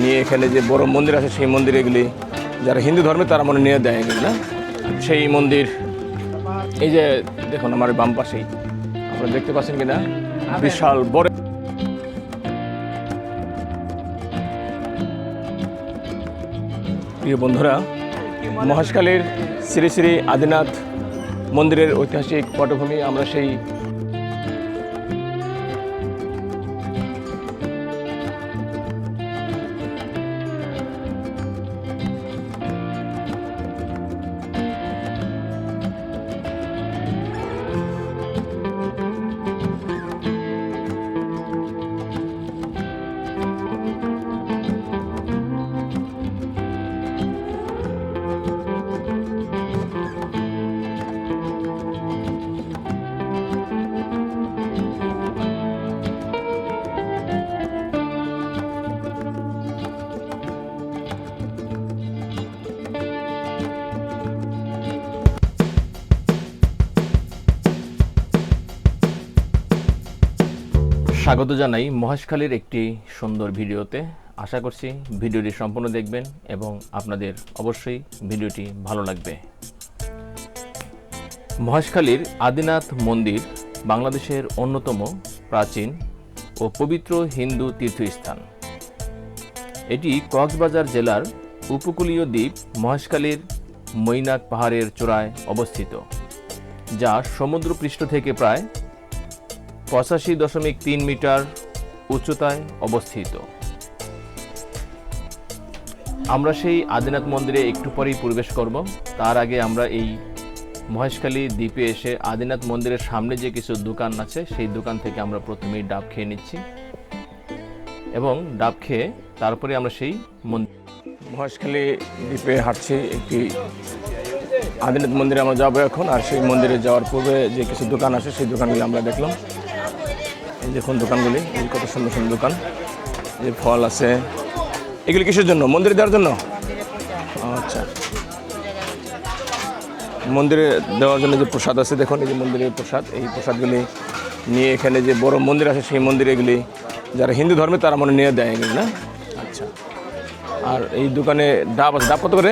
নিয়ে এখানে যে বড় মন্দির আছে সেই মন্দির এগুলি, যারা হিন্দু ধর্মে তারা মনে নিয়ে দেয় এগুলি, না? সেই মন্দির, এই যে দেখুন আমার বাম পাশেই, আপনারা দেখতে পাচ্ছেন কিনা? বিশাল বড় প্রিয় বন্ধুরা, মহেশখালীর শ্রী শ্রী আদিনাথ মন্দিরের ঐতিহাসিক পটভূমি, আমরা সেই স্বাগত জানাই মহেশখালীর একটি সুন্দর ভিডিওতে। আশা করছি ভিডিওটি সম্পূর্ণ দেখবেন এবং আপনাদের অবশ্যই ভিডিওটি ভালো লাগবে। মহেশখালীর আদিনাথ মন্দির বাংলাদেশের অন্যতম প্রাচীন ও পবিত্র হিন্দু তীর্থস্থান। এটি কক্সবাজার জেলার উপকূলীয় দ্বীপ মহেশখালীর মৈনাক পাহাড়ের চূড়ায় অবস্থিত, যা সমুদ্রপৃষ্ঠ থেকে প্রায় পঁচাশি দশমিক তিন মিটার উচ্চতায় অবস্থিত। আমরা সেই আদিনাথ মন্দিরে একটু পরেই প্রবেশ করব। তার আগে আমরা এই মহেশখালী দ্বীপে এসে আদিনাথ মন্দিরের সামনে যে কিছু দোকান আছে, সেই দোকান থেকে আমরা প্রথমেই ডাব খেয়ে নিচ্ছি এবং ডাব খেয়ে তারপরে আমরা সেই মন্দির মহেশখালী দ্বীপে হাঁটছি একটি আদিনাথ মন্দিরে আমরা যাব এখন, আর সেই মন্দিরে যাওয়ার পূর্বে যে কিছু দোকান আছে, সেই দোকানগুলি আমরা দেখলাম। দেখুন দোকানগুলি কত সুন্দর সুন্দর দোকান। যে ফল আছে। এগুলি কিসের জন্য? মন্দিরে দেওয়ার জন্য? আচ্ছা। মন্দিরে দেওয়ার জন্য যে প্রসাদ আছে, দেখুন, এই যে মন্দিরের প্রসাদ। এই প্রসাদগুলি নিয়ে এখানে যে বড় মন্দির আছে, সেই মন্দিরে এগুলি, যারা হিন্দু ধর্মে, তারা মনে নিয়ে দেয় এগুলি, না? আচ্ছা। আর এই দোকানে ডাব আছে। ডাব কত করে?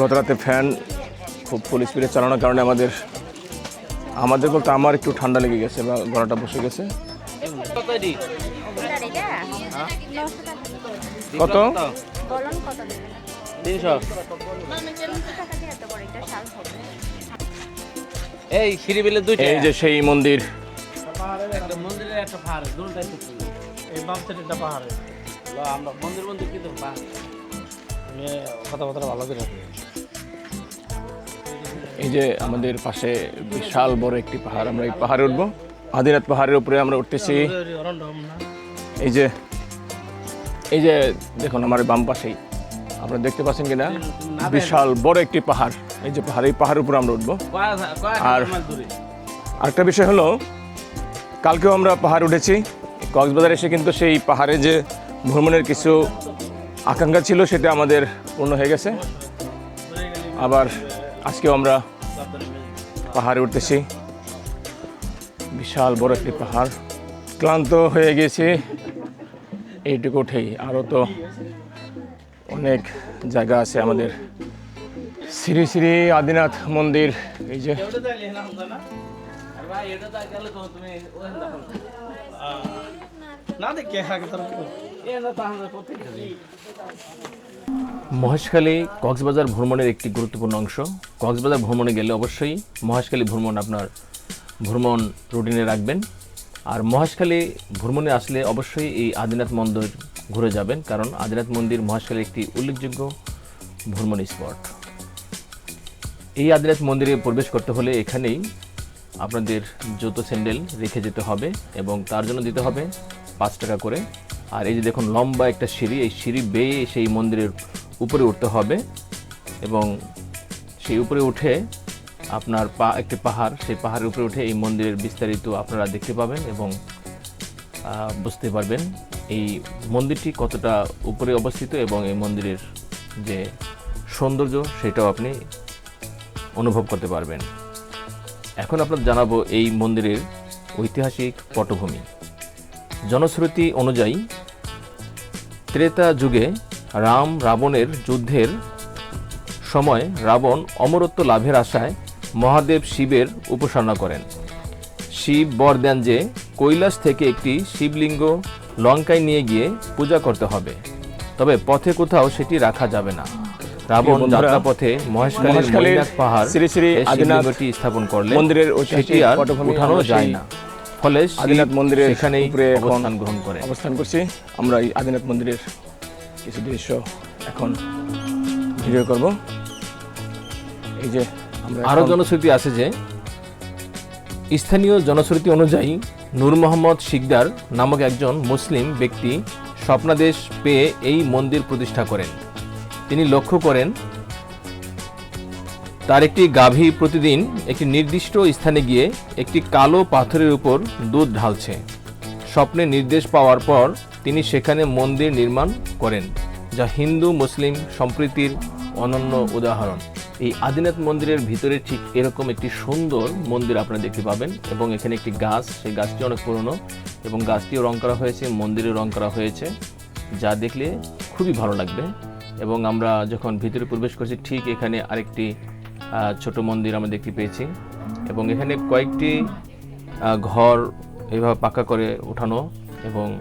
গত রাতে ফ্যান খুব ফুল স্পিডে চালানোর কারণে আমাদের আমাদের বলতে আমার একটু ঠান্ডা লেগে গেছে বা গলাটা বসে গেছে। কত? বলুন কত তিনশো। তিনশো টাকা দিয়ে এত করে এটা শাল হবে এই সিঁড়িবিলে দুইটা। এই যে সেই মন্দির। একটা মন্দিরের একটা পাহাড় দুটাই তো এই বাম সাইডেরটা পাহাড়ে। আমরা মন্দির মন্দির কিন্তু পাহাড়? কথাবার্তা ভালো করে রাখি। এই যে আমাদের পাশে বিশাল বড় একটি পাহাড়, আমরা এই পাহাড়ে উঠবো। আদিনাথ পাহাড়ের উপরে আমরা উঠতেছি। এই যে এই যে দেখুন আমার বাম পাশেই, আপনারা দেখতে পাচ্ছেন কিনা? বিশাল বড় একটি পাহাড়। এই যে পাহাড়, এই পাহাড়ের উপরে আমরা উঠবো। আর আরেকটা বিষয় হলো, কালকেও আমরা পাহাড় উঠেছি। কক্সবাজার এসে কিন্তু সেই পাহাড়ে যে ভ্রমণের কিছু আকাঙ্ক্ষা ছিল, সেটা আমাদের পূর্ণ হয়ে গেছে। আবার আজকেও আমরা পাহাড়ে উঠতেছি। বিশাল বড় একটি পাহাড়। ক্লান্ত হয়ে গেছি। এইটুকু উঠেই। আরও তো অনেক জায়গা আছে আমাদের। শ্রী শ্রী আদিনাথ মন্দির, এই যে। না দেখে মহেশখালী কক্সবাজার ভ্রমণের একটি গুরুত্বপূর্ণ অংশ। কক্সবাজার ভ্রমণে গেলে অবশ্যই মহেশখালী ভ্রমণ আপনার ভ্রমণ রুটিনে রাখবেন। আর মহেশখালী ভ্রমণে আসলে অবশ্যই এই আদিনাথ মন্দির ঘুরে যাবেন, কারণ আদিনাথ মন্দির মহেশখালীর একটি উল্লেখযোগ্য ভ্রমণ স্পট। এই আদিনাথ মন্দিরে প্রবেশ করতে হলে এখানেই আপনাদের জুতো স্যান্ডেল রেখে যেতে হবে এবং তার জন্য দিতে হবে পাঁচ টাকা করে আর এই যে দেখুন, লম্বা একটা সিঁড়ি, এই সিঁড়ি বেয়ে সেই মন্দিরের উপরে উঠতে হবে এবং সেই উপরে উঠে আপনার পা, একটি পাহাড়, সেই পাহাড়ের উপরে উঠে এই মন্দিরের বিস্তারিত আপনারা দেখতে পাবেন এবং বুঝতে পারবেন এই মন্দিরটি কতটা উপরে অবস্থিত এবং এই মন্দিরের যে সৌন্দর্য সেটাও আপনি অনুভব করতে পারবেন। এখন আপনার জানাব এই মন্দিরের ঐতিহাসিক পটভূমি। জনশ্রুতি অনুযায়ী ত্রেতা যুগে রাম রাবণের যুদ্ধের সময় রাবণ অমরত্ব লাভের আশায় মহাদেব শিবের উপাসনা করেন। শিব বর দেন যে কৈলাস থেকে একটি শিবলিঙ্গ লঙ্কায় নিয়ে গিয়ে পূজা করতে হবে। তবে পথে কোথাও সেটি রাখা যাবে না। রাবণ বন্ধুরা, যাত্রাপথে মহেশখালীর পাহাড় শ্রী শ্রী স্থাপন করলে মন্দিরের সেটি আর উঠানো যায় না। ফলে আদিনাথ মন্দিরের উপরে অবস্থান গ্রহণ করে। অবস্থান করছি। আমরা এই আদিনাথ মন্দিরের কিছু দৃশ্য এখন ভিডিও করব। এই যে আমরা আরও জনশ্রুতি আছে যে স্থানীয় জনশ্রুতি অনুযায়ী নূর মোহাম্মদ শিকদার নামক একজন মুসলিম ব্যক্তি স্বপ্নাদেশ পেয়ে এই মন্দির প্রতিষ্ঠা করেন। তিনি লক্ষ্য করেন তার একটি গাভী প্রতিদিন একটি নির্দিষ্ট স্থানে গিয়ে একটি কালো পাথরের উপর দুধ ঢালছে। স্বপ্নে নির্দেশ পাওয়ার পর তিনি সেখানে মন্দির নির্মাণ করেন, যা হিন্দু, মুসলিম সম্প্রীতির অনন্য উদাহরণ। এই আদিনাথ মন্দিরের ভিতরে ঠিক এরকম একটি সুন্দর মন্দির আপনারা দেখতে পাবেন এবং এখানে একটি গাছ, সেই গাছটি অনেক পুরনো এবং গাছটিও রং করা হয়েছে মন্দিরে রং করা হয়েছে, যা দেখলে খুবই ভালো লাগবে। এবং আমরা যখন ভিতরে প্রবেশ করছি, ঠিক এখানে আরেকটি ছোট মন্দির আমরা দেখতে পেয়েছি। এবং এখানে কয়েকটি ঘর এইভাবে পাকা করে ওঠানো এবং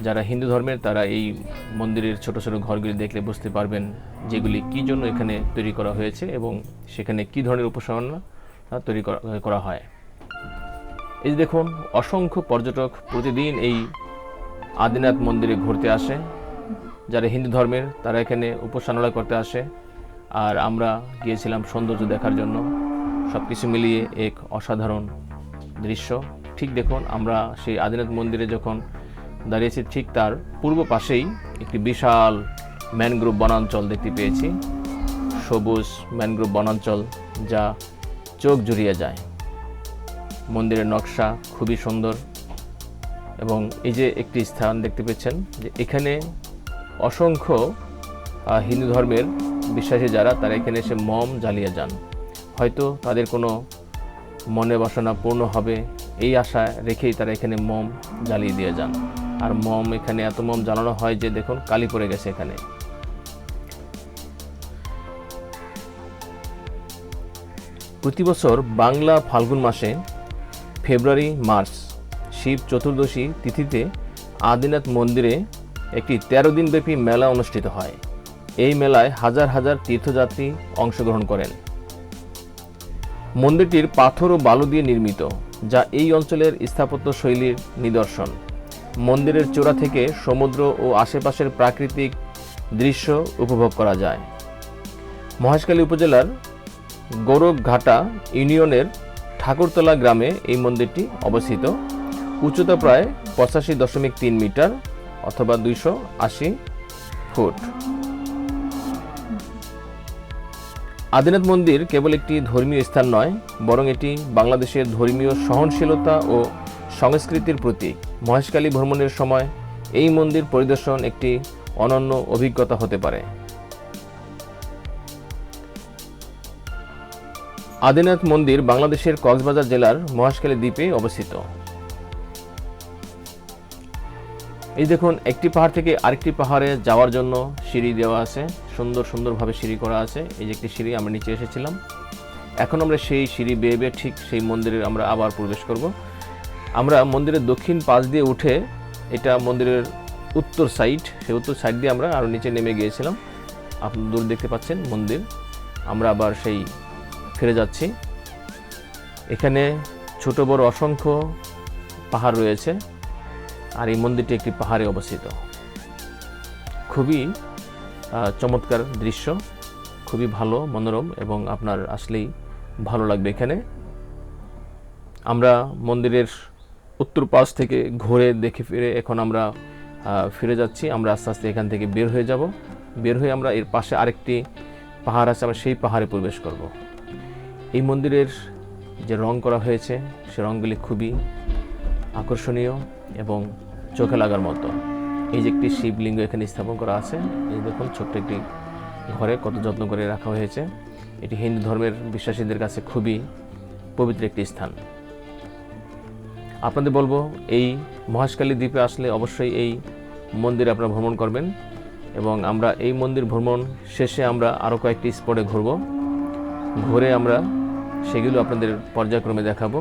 যারা হিন্দু ধর্মের তারা এই মন্দিরের ছোট ছোট ঘরগুলি দেখলে বুঝতে পারবেন যেগুলি কী জন্য এখানে তৈরি করা হয়েছে এবং সেখানে কী ধরনের উপাসনা তৈরি করা- হয়। এই দেখুন, অসংখ্য পর্যটক প্রতিদিন এই আদিনাথ মন্দিরে ঘুরতে আসে। যারা হিন্দু ধর্মের তারা এখানে উপাসনালয় করতে আসে। আর আমরা গিয়েছিলাম সৌন্দর্য দেখার জন্য। সব কিছু মিলিয়ে এক অসাধারণ দৃশ্য। ঠিক দেখুন, আমরা সেই আদিনাথ মন্দিরে যখন দাঁড়িয়েছি, ঠিক তার পূর্ব পাশেই একটি বিশাল ম্যানগ্রোভ বনাঞ্চল দেখতে পেয়েছি। সবুজ ম্যানগ্রোভ বনাঞ্চল যা চোখ জুড়িয়ে যায়। মন্দিরের নকশা খুবই সুন্দর এবং এই যে একটি স্থান দেখতে পেয়েছেন যে এখানে অসংখ্য হিন্দু ধর্মের বিশ্বাসী যারা, তারা এখানে এসে মম জ্বালিয়ে যান। হয়তো তাদের কোনো মনে বাসনা পূর্ণ হবে, এই আশা রেখেই তারা এখানে মম জ্বালিয়ে দিয়ে যান। আর মম এখানে এত মম জ্বালানো হয় যে দেখুন, কালি পড়ে গেছে এখানে। প্রতি বছর বাংলা ফাল্গুন মাসে ফেব্রুয়ারি, মার্চ, শিব চতুর্দশী তিথিতে আদিনাথ মন্দিরে একটি তেরো দিনব্যাপী মেলা অনুষ্ঠিত হয়। এই মেলায় হাজার হাজার তীর্থযাত্রী অংশগ্রহণ করেন। মন্দিরটির পাথর ও বালু দিয়ে নির্মিত, যা এই অঞ্চলের স্থাপত্য শৈলীর নিদর্শন। মন্দিরের চূড়া থেকে সমুদ্র ও আশেপাশের প্রাকৃতিক দৃশ্য উপভোগ করা যায়। মহেশখালী উপজেলার গোরখঘাটা ইউনিয়নের ঠাকুরতলা গ্রামে এই মন্দিরটি অবস্থিত। উচ্চতা প্রায় পঁচাশি দশমিক তিন মিটার অথবা দুইশো আশি ফুট। আদিনাথ মন্দির কেবল একটি ধর্মীয় স্থান নয়, বরং এটি বাংলাদেশের ধর্মীয় সহনশীলতা ও সংস্কৃতির প্রতীক। মহেশকালী ভ্রমণের সময় এই মন্দির পরিদর্শন একটি অনন্য অভিজ্ঞতা হতে পারে। আদিনাথ মন্দির বাংলাদেশের কক্সবাজার জেলার মহেশখালী দ্বীপে অবস্থিত। এই দেখুন, একটি পাহাড় থেকে আরেকটি পাহাড়ে যাওয়ার জন্য সিঁড়ি দেওয়া আছে। সুন্দর, সুন্দরভাবে সিঁড়ি করা আছে। এই যে একটি সিঁড়ি, আমরা নিচে এসেছিলাম। এখন আমরা সেই সিঁড়ি বেয়ে বেয়ে ঠিক সেই মন্দিরে আমরা আবার প্রবেশ করব। আমরা মন্দিরের দক্ষিণ পাশ দিয়ে উঠে এটা মন্দিরের উত্তর সাইড, সেই উত্তর সাইড দিয়ে আমরা আরও নিচে নেমে গিয়েছিলাম। আপনি দূর দেখতে পাচ্ছেন মন্দির। আমরা আবার সেই ফিরে যাচ্ছি। এখানে ছোট বড় অসংখ্য পাহাড় রয়েছে। আর এই মন্দিরটি একটি পাহাড়ে অবস্থিত। খুবই চমৎকার দৃশ্য, খুবই ভালো, মনোরম এবং আপনার আসলেই ভালো লাগবে এখানে। আমরা মন্দিরের উত্তর পাশ থেকে ঘুরে দেখে ফিরে এখন আমরা ফিরে যাচ্ছি। আমরা আস্তে আস্তে এখান থেকে বের হয়ে যাব। বের হয়ে আমরা এর পাশে আরেকটি পাহাড় আছে, আমরা সেই পাহাড়ে প্রবেশ করব। এই মন্দিরের যে রং করা হয়েছে, সে রঙগুলি খুবই আকর্ষণীয়। এবং চোখে লাগার মতো। এই যে একটি শিবলিঙ্গ এখানে স্থাপন করা আছে, এই দেখুন ছোট্ট একটি ঘরে কত যত্ন করে রাখা হয়েছে। এটি হিন্দু ধর্মের বিশ্বাসীদের কাছে খুবই পবিত্র একটি স্থান। আপনাদের বলব, এই মহাশকালী দ্বীপে আসলে অবশ্যই এই মন্দিরে আপনারা ভ্রমণ করবেন এবং আমরা এই মন্দির ভ্রমণ শেষে আমরা আরও কয়েকটি স্পটে ঘুরব। ঘুরে আমরা সেগুলো আপনাদের পর্যায়ক্রমে দেখাবো।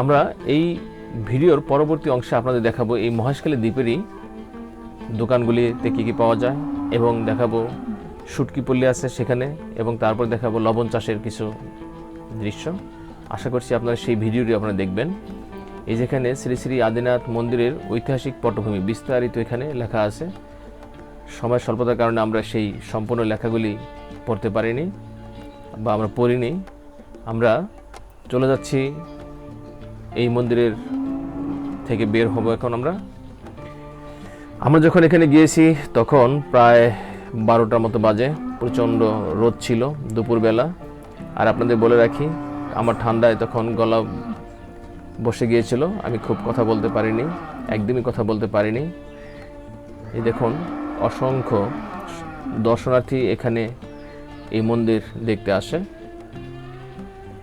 আমরা এই ভিডিওর পরবর্তী অংশে আপনাদের দেখাবো এই মহেশখালী দ্বীপেরই দোকানগুলিতে কী কী পাওয়া যায় এবং দেখাবো শুটকি পল্লী আছে সেখানে এবং তারপর দেখাবো লবণ চাষের কিছু দৃশ্য। আশা করছি আপনারা সেই ভিডিওটি আপনারা দেখবেন। এই যেখানে শ্রী শ্রী আদিনাথ মন্দিরের ঐতিহাসিক পটভূমি বিস্তারিত এখানে লেখা আছে। সময় স্বল্পতার কারণে আমরা সেই সম্পূর্ণ লেখাগুলি পড়তে পারিনি বা আমরা পড়িনি। আমরা চলে যাচ্ছি এই মন্দিরের থেকে বের হব এখন আমরা। আমরা যখন এখানে গিয়েছি, তখন প্রায় বারোটার মতো বাজে, প্রচণ্ড রোদ ছিল দুপুরবেলা। আর আপনাদের বলে রাখি, আমার ঠান্ডায় তখন গলা বসে গিয়েছিল, আমি খুব কথা বলতে পারিনি, একদমই কথা বলতে পারিনি। এই দেখুন, অসংখ্য দর্শনার্থী এখানে এই মন্দির দেখতে আসে।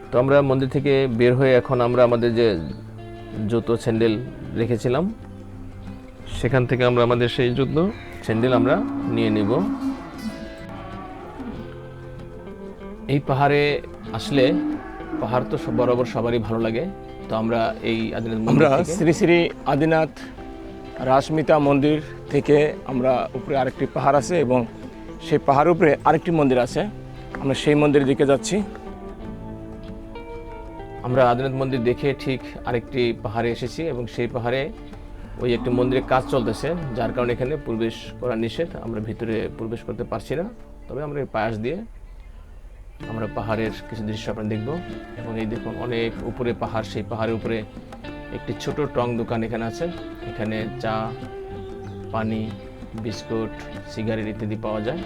তো আমরা মন্দির থেকে বের হয়ে এখন আমরা আমাদের যে জুতো স্যান্ডেল রেখেছিলাম। সেখান থেকে আমরা আমাদের সেই জুতো স্যান্ডেল আমরা নিয়ে নিব। এই পাহাড়ে আসলে পাহাড় তো সব- বরাবর সবারই ভালো লাগে। তো আমরা এই আদিনাথ আমরা শ্রী শ্রী আদিনাথ রাসমিতা মন্দির থেকে আমরা উপরে আরেকটি পাহাড় আছে এবং সেই পাহাড়ের উপরে আরেকটি মন্দির আছে। আমরা সেই মন্দিরের দিকে যাচ্ছি। আমরা আদিনাথ মন্দির দেখে ঠিক আরেকটি পাহাড়ে এসেছি এবং সেই পাহাড়ে ওই একটি মন্দিরের কাজ চলতেছে, যার কারণে এখানে প্রবেশ করা নিষেধ। আমরা ভিতরে প্রবেশ করতে পারছি না, তবে আমরা এই পায়াস দিয়ে আমরা পাহাড়ের কিছু দৃশ্য আপনারা দেখব। এবং এই দেখুন অনেক উপরে পাহাড়, সেই পাহাড়ের উপরে একটি ছোট টং দোকান এখানে আছে। এখানে চা, পানি, বিস্কুট, সিগারেট ইত্যাদি পাওয়া যায়।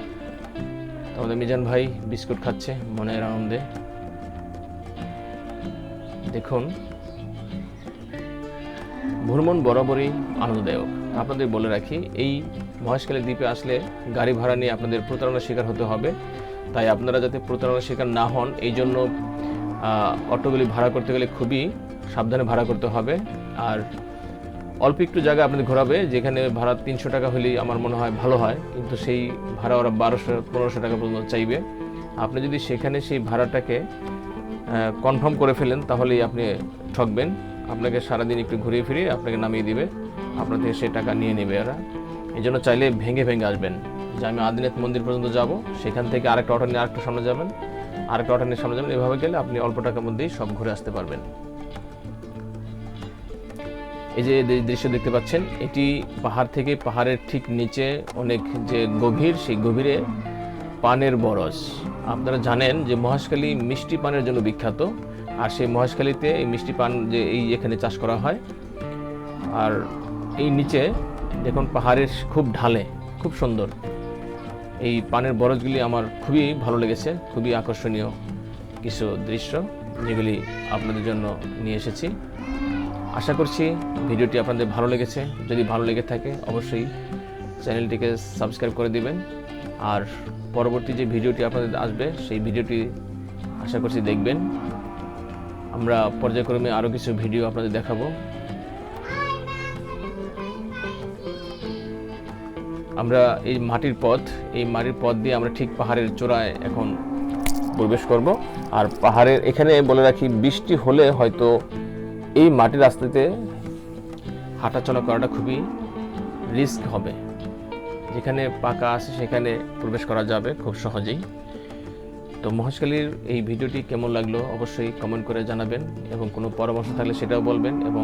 আমাদের মিজান ভাই বিস্কুট খাচ্ছে মনের আনন্দে। দেখুন, ভ্রমণ বরাবরই আনন্দদায়ক। আপনাদের বলে রাখি, এই মহেশখালী দ্বীপে আসলে গাড়ি ভাড়া নিয়ে আপনাদের প্রতারণার শিকার হতে হবে। তাই আপনারা যাতে প্রতারণার শিকার না হন, এই জন্য অটোগুলি ভাড়া করতে গেলে খুবই সাবধানে ভাড়া করতে হবে। আর অল্প একটু জায়গা আপনাদের ঘোরাবে, যেখানে ভাড়া তিনশো টাকা হলেই আমার মনে হয় ভালো হয়। কিন্তু সেই ভাড়া ওরা বারোশো, পনেরোশো টাকা পর্যন্ত চাইবে। আপনি যদি সেখানে সেই ভাড়াটাকে কনফার্ম করে ফেলেন, তাহলেই আপনি ঠকবেন। আপনাকে সারাদিন একটু ঘুরিয়ে ফিরিয়ে আপনাকে নামিয়ে দিবে। আপনার থেকে সেই টাকা নিয়ে নেবে এরা। এই জন্য চাইলে ভেঙে ভেঙে আসবেন। যে আমি আদিনাথ মন্দির পর্যন্ত যাব, সেখান থেকে আরেকটা অটো নিয়ে আরেকটা সামনে যাবেন। আরেকটা অটো নিয়ে সামনে যাবেন, এভাবে গেলে আপনি অল্প টাকার মধ্যেই সব ঘুরে আসতে পারবেন। এই যে দৃশ্য দেখতে পাচ্ছেন, এটি পাহাড় থেকে পাহাড়ের ঠিক নিচে অনেক যে গভীর, সেই গভীরে পানের বরজ আপনারা জানেন যে মহেশখালী মিষ্টি পানের জন্য বিখ্যাত। আর সেই মহেশখালীতে এই মিষ্টি পান যে এই এখানে চাষ করা হয়, আর এই নিচে দেখুন পাহাড়ের খুব ঢালে, খুব সুন্দর। এই পানের বরজগুলি আমার খুবই ভালো লেগেছে, খুবই আকর্ষণীয় কিছু দৃশ্য যেগুলি আপনাদের জন্য নিয়ে এসেছি। আশা করছি ভিডিওটি আপনাদের ভালো লেগেছে। যদি ভালো লেগে থাকে অবশ্যই চ্যানেলটিকে সাবস্ক্রাইব করে দিবেন। আর পরবর্তী যে ভিডিওটি আপনাদের আসবে, সেই ভিডিওটি আশা করছি দেখবেন। আমরা পর্যায়ক্রমে আরও কিছু ভিডিও আপনাদের দেখাবো। আমরা এই মাটির পথ, এই মাটির পথ দিয়ে আমরা ঠিক পাহাড়ের চূড়ায় এখন প্রবেশ করব। আর পাহাড়ের এখানে বলে রাখি, বৃষ্টি হলে হয়তো এই মাটির রাস্তাতে হাঁটাচলা করাটা খুবই রিস্ক হবে। যেখানে পাকা আছে, সেখানে প্রবেশ করা যাবে খুব সহজেই। তো মহেশখালীর এই ভিডিওটি কেমন লাগল অবশ্যই কমেন্ট করে জানাবেন এবং কোনো পরামর্শ থাকলে সেটাও বলবেন এবং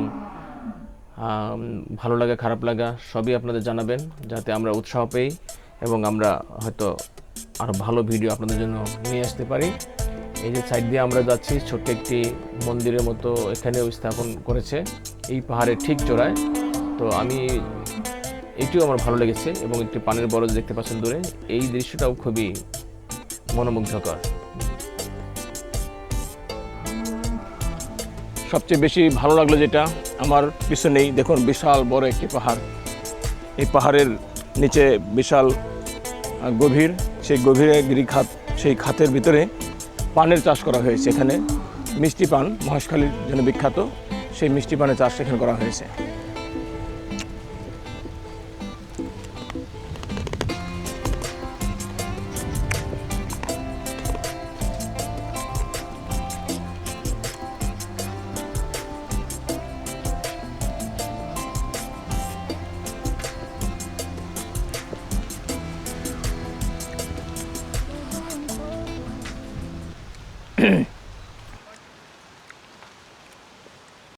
ভালো লাগা, খারাপ লাগা সবই আপনাদের জানাবেন যাতে আমরা উৎসাহ পেই এবং আমরা হয়তো আরও ভালো ভিডিও আপনাদের জন্য নিয়ে আসতে পারি। এই যে সাইড দিয়ে আমরা যাচ্ছি, ছোট্ট একটি মন্দিরের মতো এখানেও স্থাপন করেছে, এই পাহাড়ের ঠিক চূড়ায় তো আমি এটিও আমার ভালো লেগেছে এবং একটি পানের বরজ দেখতে পাচ্ছেন দূরে। এই দৃশ্যটাও খুবই মনোমুগ্ধকর। সবচেয়ে বেশি ভালো লাগল যেটা, আমার পিছনেই দেখুন বিশাল বড় একটি পাহাড়। এই পাহাড়ের নিচে বিশাল গভীর, সেই গভীরে গিরিখাত, সেই খাতের ভিতরে পানের চাষ করা হয়েছে এখানে। মিষ্টি পান মহেশখালীর জন্য বিখ্যাত, সেই মিষ্টি পানের চাষ এখানে করা হয়েছে।